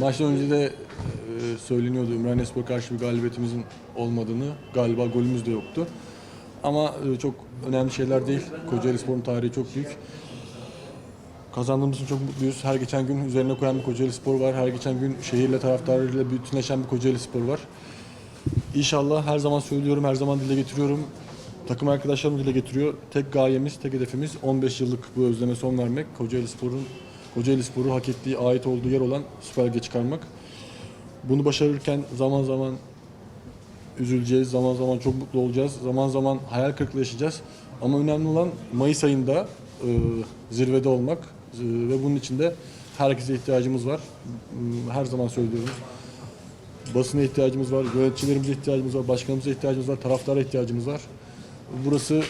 Maçtan önce de e, söyleniyordu Ümraniyespor'a karşı bir galibiyetimizin olmadığını. Galiba golümüz de yoktu. Ama e, çok önemli şeyler değil. Kocaeli Spor'un tarihi çok büyük. Kazandığımız için çok mutluyuz. Her geçen gün üzerine koyan bir Kocaeli Spor var. Her geçen gün şehirle taraftarlarıyla bütünleşen bir Kocaeli Spor var. İnşallah her zaman söylüyorum, her zaman dile getiriyorum. Takım arkadaşlarım dile getiriyor. Tek gayemiz, tek hedefimiz 15 yıllık bu özleme son vermek. Kocaeli Spor'un Kocaeli Spor'u hak ettiği, ait olduğu yer olan Süper Lig'e çıkarmak. Bunu başarırken zaman zaman üzüleceğiz, zaman zaman çok mutlu olacağız, zaman zaman hayal kırıklığı yaşayacağız. Ama önemli olan Mayıs ayında e, zirvede olmak E, ve bunun için de herkese ihtiyacımız var. M, Her zaman söylüyoruz. Basına ihtiyacımız var, yöneticilerimize ihtiyacımız var, başkanımıza ihtiyacımız var, taraftara ihtiyacımız var. Burası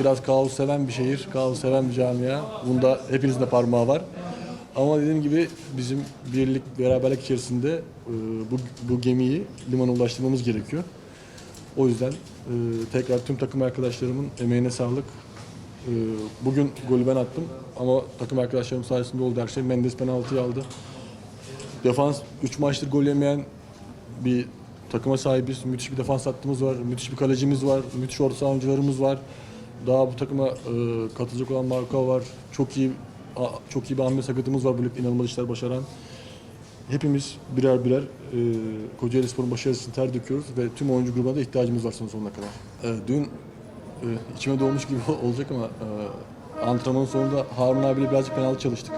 biraz kaos seven bir şehir, kaos seven bir camia. Bunda hepinizin de parmağı var. Ama dediğim gibi bizim birlik, beraberlik içerisinde e, bu, bu gemiyi limana ulaştırmamız gerekiyor. O yüzden e, tekrar tüm takım arkadaşlarımın emeğine sağlık. E, bugün golü ben attım ama takım arkadaşlarım sayesinde oldu her şey. Mendes penaltıyı aldı. Defans 3 maçtır gol yemeyen bir takıma sahibiz. Müthiş bir defans hattımız var. Müthiş bir kalecimiz var. Müthiş orta saha oyuncularımız var. Daha bu takıma e, katılacak olan Marka var. Çok iyi çok iyi bir Ahmet Sakat'ımız var. Ligde inanılmaz işler başaran. Hepimiz birer birer e, Kocaeli Spor'un başarısı için ter döküyoruz ve tüm oyuncu grubuna da ihtiyacımız var sonun sonuna kadar. E, dün e, içime doğmuş gibi olacak ama e, antrenmanın sonunda Harun abiyle birazcık penaltı çalıştık.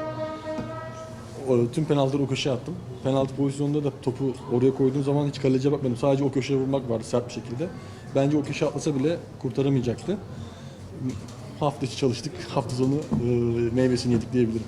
O, tüm penaltıları o köşeye attım. Penaltı pozisyonunda da topu oraya koyduğum zaman hiç kaleciye bakmadım. Sadece o köşeye vurmak vardı sert bir şekilde. Bence o köşe atlasa bile kurtaramayacaktı. Hafta içi çalıştık. Hafta sonu e, meyvesini yedik diyebilirim.